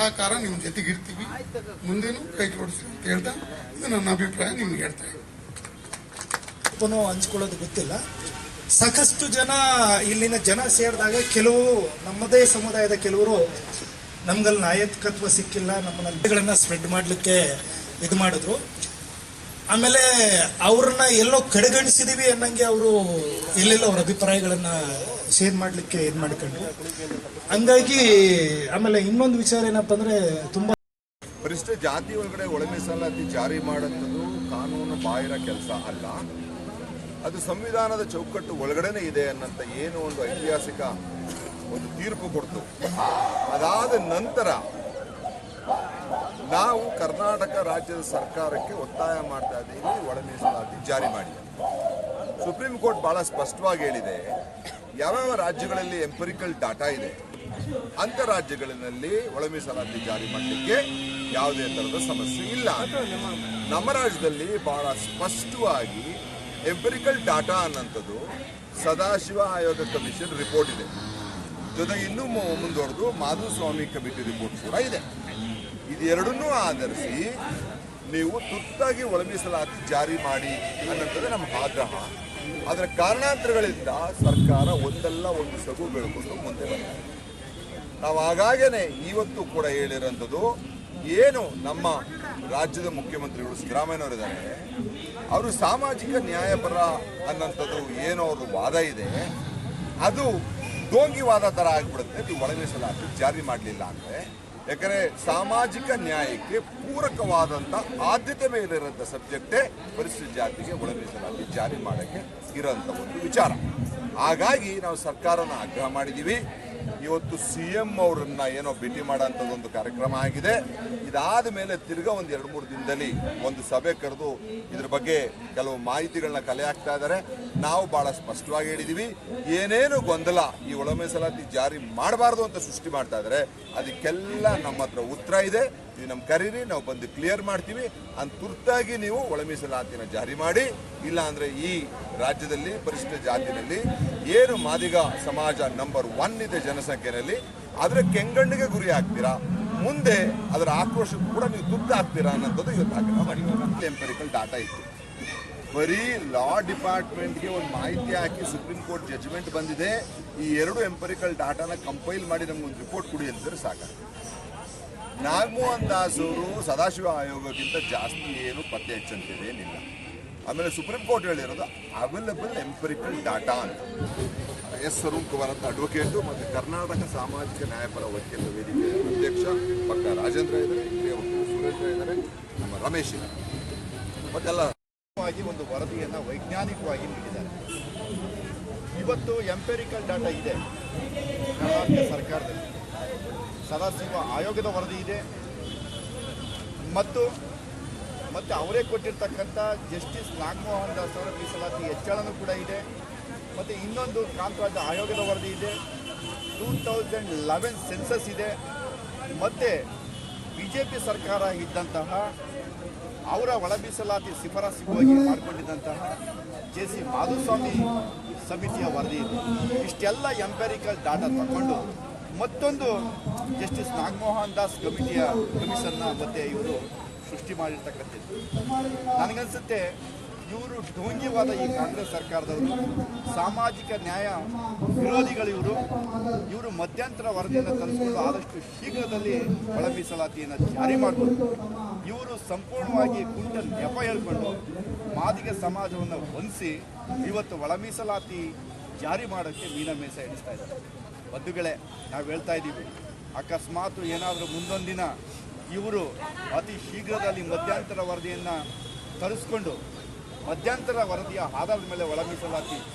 ಸಹಕಾರ ನಿಮ್ಮ ಜೊತೆಗಿರ್ತೀವಿ ಮುಂದೇನು ಕೈ ಜೋಡಿಸಿ ಅಂತ ಹೇಳ್ತಾ ಇದು ನನ್ನ ಅಭಿಪ್ರಾಯ ನಿಮ್ಗೆ ಹೇಳ್ತಾ ಇದ್ದೀನಿ. ಹಂಚ್ಕೊಳ್ಳೋದು ಗೊತ್ತಿಲ್ಲ. ಸಾಕಷ್ಟು ಜನ ಇಲ್ಲಿನ ಜನ ಸೇರಿದಾಗ ಕೆಲವು ನಮ್ಮದೇ ಸಮುದಾಯದ ಕೆಲವರು ನಮ್ಗಲ್ಲಿ ನಾಯಕತ್ವ ಸಿಕ್ಕಿಲ್ಲ ನಮ್ಮ ನಮ್ಮನ್ನ ಸ್ಪ್ರೆಡ್ ಮಾಡಲಿಕ್ಕೆ ಇದು ಮಾಡಿದ್ರು. ಆಮೇಲೆ ಅವ್ರನ್ನ ಎಲ್ಲೋ ಕಡೆಗಣಿಸಿದೀವಿ ಅನ್ನಂಗೆ ಅವರು ಎಲ್ಲೆಲ್ಲೋ ಅವ್ರ ಅಭಿಪ್ರಾಯಗಳನ್ನ ಶೇರ್ ಮಾಡಲಿಕ್ಕೆ ಇದು ಮಾಡ್ಕೊಂಡ್ರು. ಹಂಗಾಗಿ ಆಮೇಲೆ ಇನ್ನೊಂದು ವಿಚಾರ ಏನಪ್ಪ ಅಂದ್ರೆ ತುಂಬಾ ಪರಿಶಿಷ್ಟ ಜಾತಿ ಒಳಗಡೆ ಒಳ ಮೀಸಲಾತಿ ಜಾರಿ ಮಾಡುವಂಥದ್ದು ಕಾನೂನು ಬಾಹಿರ ಕೆಲಸ ಅಲ್ಲ. ಅದು ಸಂವಿಧಾನದ ಚೌಕಟ್ಟು ಒಳಗಡೆನೆ ಇದೆ ಅನ್ನಂತ ಏನು ಒಂದು ಐತಿಹಾಸಿಕ ಒಂದು ತೀರ್ಪು ಕೊಡ್ತು. ಅದಾದ ನಂತರ ನಾವು ಕರ್ನಾಟಕ ರಾಜ್ಯದ ಸರ್ಕಾರಕ್ಕೆ ಒತ್ತಾಯ ಮಾಡ್ತಾ ಇದ್ದೀವಿ ಒಳ ಮೀಸಲಾತಿ ಜಾರಿ ಮಾಡಿ ಸುಪ್ರೀಂ ಕೋರ್ಟ್ ಬಹಳ ಸ್ಪಷ್ಟವಾಗಿ ಹೇಳಿದೆ ಯಾವ್ಯಾವ ರಾಜ್ಯಗಳಲ್ಲಿ ಎಂಪರಿಕಲ್ ಡಾಟಾ ಇದೆ? ಅಂತ ರಾಜ್ಯಗಳಲ್ಲಿ ಒಳ ಮೀಸಲಾತಿ ಜಾರಿ ಮಾಡಲಿಕ್ಕೆ ಯಾವುದೇ ತರಹದ ಸಮಸ್ಯೆ ಇಲ್ಲ ನಮ್ಮ ರಾಜ್ಯದಲ್ಲಿ ಬಹಳ ಸ್ಪಷ್ಟವಾಗಿ ಎಂಪರಿಕಲ್ ಡಾಟಾ ಅನ್ನೋಂಥದ್ದು ಸದಾಶಿವ ಆಯೋಗ ಕಮಿಷನ್ ರಿಪೋರ್ಟ್ ಇದೆ. ಜೊತೆಗೆ ಇನ್ನೂ ಮುಂದುವರೆದು ಮಾಧುಸ್ವಾಮಿ ಕಮಿಟಿ ರಿಪೋರ್ಟ್ ಕೂಡ ಇದೆ. ಇದೆರಡನ್ನೂ ಆಧರಿಸಿ ನೀವು ತುರ್ತಾಗಿ ಒಳ ಮೀಸಲಾತಿ ಜಾರಿ ಮಾಡಿ ಅನ್ನೋಂಥದ್ದು ನಮ್ಮ ಆಗ್ರಹ. ಅದರ ಕಾರಣಾಂತರಗಳಿಂದ ಸರ್ಕಾರ ಒಂದಲ್ಲ ಒಂದು ಸಗು ಬೆಳ್ಕೊಂಡು ಮುಂದೆ ಬಂದಿದೆ. ನಾವು ಹಾಗಾಗೇನೆ ಇವತ್ತು ಕೂಡ ಹೇಳಿರೋಂಥದ್ದು ಏನು ನಮ್ಮ ರಾಜ್ಯದ ಮುಖ್ಯಮಂತ್ರಿಗಳು ಸಿದ್ದರಾಮಯ್ಯನವರಿದ್ದಾರೆ ಅವರು ಸಾಮಾಜಿಕ ನ್ಯಾಯಪರ ಅನ್ನೋಂಥದ್ದು ಏನೋ ಅವ್ರ ವಾದ ಇದೆ, ಅದು ಡೋಂಗಿವಾದ ಥರ ಆಗಿಬಿಡುತ್ತೆ ನೀವು ಒಳ ಮೀಸಲಾತಿ ಜಾರಿ ಮಾಡಲಿಲ್ಲ ಅಂದರೆ. ಯಾಕಂದರೆ ಸಾಮಾಜಿಕ ನ್ಯಾಯಕ್ಕೆ ಪೂರಕವಾದಂಥ ಆದ್ಯತೆ ಮೇಲಿರೋಂಥ ಸಬ್ಜೆಕ್ಟೇ ಪರಿಶಿಷ್ಟ ಜಾತಿಗೆ ಒಳ ಮೀಸಲಾತಿ ಜಾರಿ ಮಾಡೋಕ್ಕೆ ಇರೋಂಥ ಒಂದು ವಿಚಾರ. ಹಾಗಾಗಿ ನಾವು ಸರ್ಕಾರನ ಆಗ್ರಹ ಮಾಡಿದ್ದೀವಿ. ಇವತ್ತು ಸಿ ಎಂ ಅವರನ್ನ ಏನೋ ಭೇಟಿ ಮಾಡೋಂಥದ್ದು ಒಂದು ಕಾರ್ಯಕ್ರಮ ಆಗಿದೆ. ಇದಾದ ಮೇಲೆ ತಿರ್ಗಾ ಒಂದು ಎರಡು ಮೂರು ದಿನದಲ್ಲಿ ಒಂದು ಸಭೆ ಕರೆದು ಇದ್ರ ಬಗ್ಗೆ ಕೆಲವು ಮಾಹಿತಿಗಳನ್ನ ಕಲೆ ಹಾಕ್ತಾ ಇದ್ದಾರೆ. ನಾವು ಬಹಳ ಸ್ಪಷ್ಟವಾಗಿ ಹೇಳಿದೀವಿ. ಏನೇನು ಗೊಂದಲ ಈ ಒಳ ಜಾರಿ ಮಾಡಬಾರ್ದು ಅಂತ ಸೃಷ್ಟಿ ಮಾಡ್ತಾ ಇದ್ದಾರೆ. ಅದಕ್ಕೆಲ್ಲ ನಮ್ಮ ಹತ್ರ ಉತ್ತರ ಇದೆ. ನೀವು ನಮ್ಮ ಕರೀರಿ, ನಾವು ಬಂದು ಕ್ಲಿಯರ್ ಮಾಡ್ತೀವಿ. ಅಂತ ತುರ್ತಾಗಿ ನೀವು ಒಳ ಮೀಸಲಾತಿನ ಜಾರಿ ಮಾಡಿ ಇಲ್ಲ ಅಂದ್ರೆ ಈ ರಾಜ್ಯದಲ್ಲಿ ಪರಿಶಿಷ್ಟ ಜಾತಿನಲ್ಲಿ ಏನು ಮಾದಿಗ ಸಮಾಜ ನಂಬರ್ ಒನ್ ಇದೆ ಜನಸಂಖ್ಯೆಯಲ್ಲಿ ಅದರ ಕೆಂಗಣ್ಣಿಗೆ ಗುರಿ ಆಗ್ತೀರಾ ಮುಂದೆ ಅದರ ಆಕ್ರೋಶಕ್ಕೆ ಕೂಡ ನೀವು ತುರ್ತು ಆಗ್ತೀರಾ ಅನ್ನೋದು ಇವತ್ತು ಎಂಪರಿಕಲ್ ಡಾಟಾ ಇತ್ತು. ಬರೀ ಲಾ ಡಿಪಾರ್ಟ್ಮೆಂಟ್ಗೆ ಒಂದು ಮಾಹಿತಿ ಹಾಕಿ ಸುಪ್ರೀಂ ಕೋರ್ಟ್ ಜಜ್ಮೆಂಟ್ ಬಂದಿದೆ. ಈ ಎರಡು ಎಂಪರಿಕಲ್ ಡಾಟಾನ ಕಂಪೈಲ್ ಮಾಡಿ ನಮ್ಗೊಂದು ರಿಪೋರ್ಟ್ ಕೊಡಿ ಅಂತಂದ್ರೆ ಸಾಕ ನಾಗಮೋಹನ್ ದಾಸ್ ಅವರು ಸದಾಶಿವ ಆಯೋಗಕ್ಕಿಂತ ಜಾಸ್ತಿ ಏನು ಪತ್ತೆ ಹೆಚ್ಚಂತಿದೆ ಏನಿಲ್ಲ. ಆಮೇಲೆ ಸುಪ್ರೀಂ ಕೋರ್ಟ್ ಹೇಳಿರೋದು ಅವೈಲಬಲ್ ಎಂಪರಿಕಲ್ ಡಾಟಾ ಅಂತ. ಎಸ್ ಅರುಣ್ ಕುಮಾರ್ ಅಂತ ಅಡ್ವೊಕೇಟು ಮತ್ತು ಕರ್ನಾಟಕ ಸಾಮಾಜಿಕ ನ್ಯಾಯಪರ ವಕೀಲರ ವೇದಿಕೆ ಅಧ್ಯಕ್ಷ ಪಕ್ಕ ರಾಜೇಂದ್ರ ಇದ್ದಾರೆ ಹಿರಿಯ ವಕೀಲ ಸುರೇಂದ್ರ ಇದ್ದಾರೆ, ನಮ್ಮ ರಮೇಶ್ ಇದ್ದಾರೆ. ಮತ್ತೆಲ್ಲ ಒಂದು ವರದಿಯನ್ನು ವೈಜ್ಞಾನಿಕವಾಗಿ ನೀಡಿದ್ದಾರೆ. ಇವತ್ತು ಎಂಪೆರಿಕಲ್ ಡಾಟಾ ಇದೆ ಕರ್ನಾಟಕ ಸರ್ಕಾರದಲ್ಲಿ. ಸದಾಶಿವ ಆಯೋಗದ ವರದಿ ಇದೆ. ಮತ್ತು ಮತ್ತು ಅವರೇ ಕೊಟ್ಟಿರ್ತಕ್ಕಂಥ ಜಸ್ಟಿಸ್ ನಾಗಮೋಹನ್ ದಾಸ್ ಅವರ ಮೀಸಲಾತಿ ಹೆಚ್ಚಳನೂ ಕೂಡ ಇದೆ. ಮತ್ತು ಇನ್ನೊಂದು ಕಾಂತರಾಜ್ಯ ಆಯೋಗದ ವರದಿ ಇದೆ. ಟೂ ತೌಸಂಡ್ ಲೆವೆನ್ ಸೆನ್ಸಸ್ ಇದೆ. ಮತ್ತು ಬಿ ಜೆ ಪಿ ಸರ್ಕಾರ ಇದ್ದಂತಹ, ಅವರ ಒಳ ಮೀಸಲಾತಿ ಹೋಗಿ ಮಾಡಿಕೊಂಡಿದ್ದಂತಹ ಜೆ ಸಿ ಮಾಧುಸ್ವಾಮಿ ಸಮಿತಿಯ ವರದಿ ಇದೆ. ಇಷ್ಟೆಲ್ಲ ಎಂಪೆರಿಕಲ್ ಡಾಟಾ ತಗೊಂಡು ಮತ್ತೊಂದು ಜಸ್ಟಿಸ್ ನಾಗಮೋಹನ್ ದಾಸ್ ಕಮಿಟಿಯ ಕಮಿಷನ್ನ ಮತ್ತೆ ಇವರು ಸೃಷ್ಟಿ ಮಾಡಿರ್ತಕ್ಕಂಥದ್ದು. ನನಗನ್ಸುತ್ತೆ ಇವರು ಢೋಂಗಿವಾದ ಈ ಕಾಂಗ್ರೆಸ್ ಸರ್ಕಾರದವರು, ಸಾಮಾಜಿಕ ನ್ಯಾಯ ವಿರೋಧಿಗಳು ಇವರು. ಇವರು ಮಧ್ಯಂತರ ವರದಿಯನ್ನು ತರಿಸ್ಕೊಂಡು ಆದಷ್ಟು ಶೀಘ್ರದಲ್ಲಿ ಒಳ ಮೀಸಲಾತಿಯನ್ನು ಜಾರಿ ಮಾಡಬೇಕು ಇವರು ಸಂಪೂರ್ಣವಾಗಿ ಕುಂಟ ನೆಪ ಹೇಳ್ಕೊಂಡು ಮಾದಿಗ ಸಮಾಜವನ್ನು ಹೊಂದಿಸಿ ಇವತ್ತು ಒಳ ಮೀಸಲಾತಿ ಜಾರಿ ಮಾಡೋಕ್ಕೆ ಮೀನ ಮೇಸ ಎಣಿಸ್ತಾ ಇದ್ದಾರೆ. ಬಂಧುಗಳೇ, ನಾವು ಹೇಳ್ತಾ ಇದ್ದೀವಿ, ಅಕಸ್ಮಾತ್ ಏನಾದರೂ ಮುಂದೊಂದಿನ ಇವರು ಅತಿ ಶೀಘ್ರದಲ್ಲಿ ಮಧ್ಯಂತರ ವರದಿಯನ್ನು ತರಿಸ್ಕೊಂಡು ಮಧ್ಯಂತರ ವರದಿಯ ಆಧಾರದ ಮೇಲೆ ಒಳ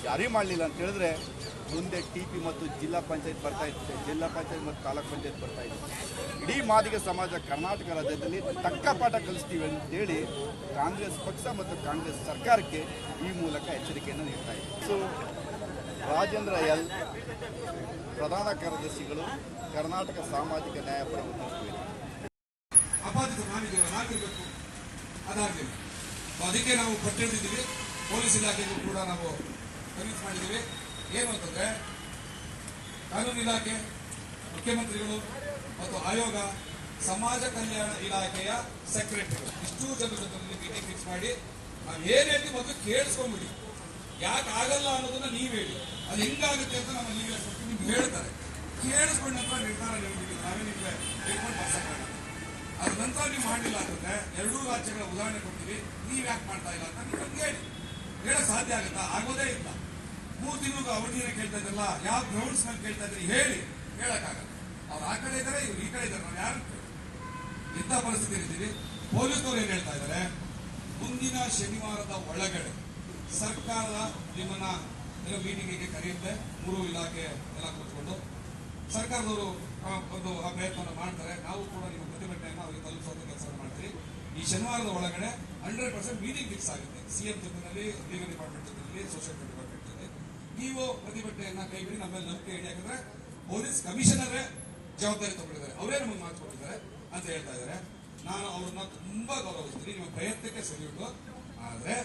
ಜಾರಿ ಮಾಡಲಿಲ್ಲ ಅಂತ ಹೇಳಿದ್ರೆ ಮುಂದೆ ಟಿ ಪಿ ಮತ್ತು ಜಿಲ್ಲಾ ಪಂಚಾಯತ್ ಬರ್ತಾ ಇತ್ತು, ಜಿಲ್ಲಾ ಪಂಚಾಯತ್ ಮತ್ತು ತಾಲೂಕ್ ಪಂಚಾಯತ್ ಬರ್ತಾ ಇತ್ತು. ಇಡೀ ಮಾದಿಗ ಸಮಾಜ ಕರ್ನಾಟಕ ರಾಜ್ಯದಲ್ಲಿ ತಕ್ಕ ಪಾಠ ಕಲಿಸ್ತೀವಿ ಅಂತೇಳಿ ಕಾಂಗ್ರೆಸ್ ಪಕ್ಷ ಮತ್ತು ಕಾಂಗ್ರೆಸ್ ಸರ್ಕಾರಕ್ಕೆ ಈ ಮೂಲಕ ಎಚ್ಚರಿಕೆಯನ್ನು ನೀಡ್ತಾ ಇದೆ ಸೊ, ರಾಜೇಂದ್ರ ಎಲ್ ಪ್ರಧಾನ ಕಾರ್ಯದರ್ಶಿಗಳು ಕರ್ನಾಟಕ ಸಾಮಾಜಿಕ ನ್ಯಾಯಪರ ಉದ್ಯೋಗ ಅದಕ್ಕೆ ನಾವು ಪಟ್ಟಿಡಿದ್ದೀವಿ ಪೊಲೀಸ್ ಇಲಾಖೆಗೂ ಕೂಡ ನಾವು ಕನ್ವಿನ್ಸ್ ಮಾಡಿದ್ದೀವಿ. ಏನು ಅಂತಂದ್ರೆ, ಕಾನೂನು ಇಲಾಖೆ, ಮುಖ್ಯಮಂತ್ರಿಗಳು ಮತ್ತು ಆಯೋಗ, ಸಮಾಜ ಕಲ್ಯಾಣ ಇಲಾಖೆಯ ಸೆಕ್ರೆಟರಿ ಇಷ್ಟು ಜನರ ಜೊತೆ ಮೀಟಿಂಗ್ ಫಿಕ್ಸ್ ಮಾಡಿ, ನಾವು ಏನ್ ಹೇಳ್ತೀವಿ ಮೊದಲು ಕೇಳಿಸ್ಕೊಂಡ್ಬಿಡಿ. ಯಾಕೆ ಆಗಲ್ಲ ಅನ್ನೋದನ್ನ ನೀವ್ ಹೇಳಿ. ಅದು ಹೆಂಗಾಗುತ್ತೆ ಅಂತ ನಮ್ಮ ಲೀಗಲ್ ನಿಮ್ಗೆ ಹೇಳ್ತಾರೆ. ಕೇಳಿಸ್ಕೊಂಡ ನಿರ್ಧಾರ ನಿಮಗೆ ನಾವೇ ನಿಮ್ಗೆ ಬರ್ಸಕ್ಕಾಗಲ್ಲ ಅದ್ರ ನಂತರ ನೀವು ಮಾಡಿಲ್ಲ ಅಂತಂದ್ರೆ ಎರಡೂ ರಾಜ್ಯಗಳ ಉದಾಹರಣೆ ಕೊಡ್ತೀವಿ. ನೀವು ಯಾಕೆ ಮಾಡ್ತಾ ಇಲ್ಲ ಅಂತ ನೀವು ಹೇಳಿ. ಹೇಳಕ್ ಸಾಧ್ಯ ಆಗುತ್ತಾ? ಆಗೋದೇ ಇಲ್ಲ. ಮೂರು ತಿಂಗಳು ಅವಧಿಯನ್ನು ಕೇಳ್ತಾ ಇದ್ರಲ್ಲ, ಯಾವ ಗ್ರೌಂಡ್ಸ್ನಲ್ಲಿ ಕೇಳ್ತಾ ಇದ್ರಿ ಹೇಳಿ. ಹೇಳಕ್ಕಾಗಲ್ಲ ಅವ್ರು ಆ ಕಡೆ ಇದ್ದಾರೆ ಇವ್ರು ಈ ಕಡೆ ಇದ್ದಾರೆ ನಾವು ಯಾರು ಇಂಥ ಪರಿಸ್ಥಿತಿ ಇದ್ದೀವಿ ಪೊಲೀಸರು ಏನ್ ಹೇಳ್ತಾ ಇದ್ದಾರೆ? ಮುಂದಿನ ಶನಿವಾರದ ಒಳಗಡೆ ಸರ್ಕಾರ ನಿಮ್ಮನ್ನ ಮೀಟಿಂಗಿಗೆ ಕರೆಯುತ್ತೆ, ಮೂರು ಇಲಾಖೆ ಎಲ್ಲ ಕೂತ್ಕೊಂಡು. ಸರ್ಕಾರದವರು ಒಂದು ಆ ಪ್ರಯತ್ನ ಮಾಡ್ತಾರೆ. ನಾವು ಕೂಡ ನಿಮ್ಮ ಪ್ರತಿಭಟನೆಯನ್ನು ಅವರಿಗೆ ತಲುಪಿಸುವಂತ ಕೆಲಸ ಮಾಡ್ತೀವಿ. ಈ ಶನಿವಾರದ ಒಳಗಡೆ ಹಂಡ್ರೆಡ್ ಪರ್ಸೆಂಟ್ ಮೀಟಿಂಗ್ ಫಿಕ್ಸ್ ಆಗುತ್ತೆ. ಸಿಎಂ ಜೊತೆಯಲ್ಲಿ ಲೀಗಲ್ ಡಿಪಾರ್ಟ್ಮೆಂಟ್ ಜೊತೆಯಲ್ಲಿ ಸೋಷಿಯಲ್ ಡಿಪಾರ್ಟ್ಮೆಂಟ್ ಜೊತೆ ನೀವು ಪ್ರತಿಭಟನೆಯನ್ನು ಕೈಬಿಡಿ ನಮ್ಮಲ್ಲಿ ನಂಬಿಕೆ ಇಡಿ. ಯಾಕಂದ್ರೆ ಪೊಲೀಸ್ ಕಮಿಷನರೇ ಜವಾಬ್ದಾರಿ ತಗೊಂಡಿದ್ದಾರೆ. ಅವರೇ ನಮಗೆ ಮಾತು ಕೊಟ್ಟಿದ್ದಾರೆ ಅಂತ ಹೇಳ್ತಾ ಇದ್ದಾರೆ. ನಾನು ಅವ್ರನ್ನ ತುಂಬಾ ಗೌರವಿಸ್ತೀನಿ. ನಿಮ್ಮ ಪ್ರಯತ್ನಕ್ಕೆ ಸರಿಯುಂಟು ಆದರೆ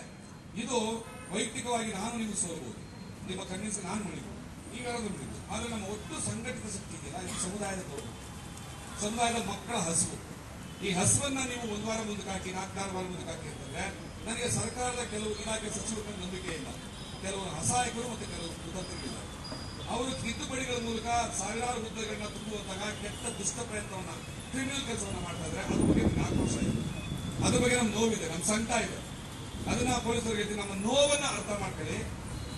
ಇದು ವೈಯಕ್ತಿಕವಾಗಿ ನಾನು ನಿಮಗೆ ಸೋಲ್ಬೋದು ನಿಮ್ಮ ಕನ್ವಿನ್ಸ್ ನಾನು ಮುಳಿಬೋದು ಈಗಾಗಲೂ ಮುಳಿಬೋದು ಆದ್ರೆ ನಮ್ಮ ಒಟ್ಟು ಸಂಘಟಿತ ಶಕ್ತಿ ಇದೆಯಲ್ಲ ಇದು ಸಮುದಾಯದ ಗೌರವ. ಸಮುದಾಯದ ಮಕ್ಕಳ ಹಸಿವು ಈ ಹಸುವನ್ನ ನೀವು ಒಂದು ವಾರ ಮುಂದೆ ಹಾಕಿ ನಾಲ್ಕಾರು ವಾರ ಮುಂದೆ ಹಾಕಿ ಅಂತಂದ್ರೆ, ನನಗೆ ಸರ್ಕಾರದ ಕೆಲವು ಇಲಾಖೆ ಸಚಿವರ ನಂಬಿಕೆ ಇಲ್ಲ. ಕೆಲವರು ಅಸಹಾಯಕರು ಮತ್ತು ಕೆಲವರು ಕುತಂತ್ರಿಗಳಿದ್ದಾರೆ ಅವರು ತಿದ್ದುಪಡಿಗಳ ಮೂಲಕ ಸಾವಿರಾರು ಹುದ್ದೆಗಳನ್ನ ತುಂಬುವಂತಹ ಕೆಟ್ಟ ದುಷ್ಟ ಪ್ರಯತ್ನವನ್ನ ಕ್ರಿಮಿನಲ್ ಕೆಲಸವನ್ನ ಮಾಡ್ತಾ ಇದ್ರೆ ಅದ್ರ ಬಗ್ಗೆ ನಮ್ಗೆ ಆಕ್ರೋಶ ಇದೆ ಅದ್ರ ಬಗ್ಗೆ ನಮ್ಮ ನೋವಿದೆ ನಮ್ಮ ಸಂಕಟ ಇದೆ. ಅದನ್ನ ಪೊಲೀಸರಿಗೆ ನಮ್ಮ ನೋವನ್ನ ಅರ್ಥ ಮಾಡ್ಕೊಳ್ಳಿ.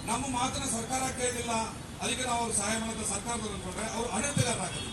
ನಮ್ಮ ಮಾತನ್ನ ಸರ್ಕಾರ ಕೇಳಲಿಲ್ಲ ಅದಕ್ಕೆ ನಾವು ಅವ್ರು ಸಹಾಯ ಮಾಡಿದ ಸರ್ಕಾರದವ್ರು ಅನ್ಕೊಂಡ್ರೆ ಅವ್ರು ಆಡಳಿತಗಾರರಾಗೋದಿಲ್ಲ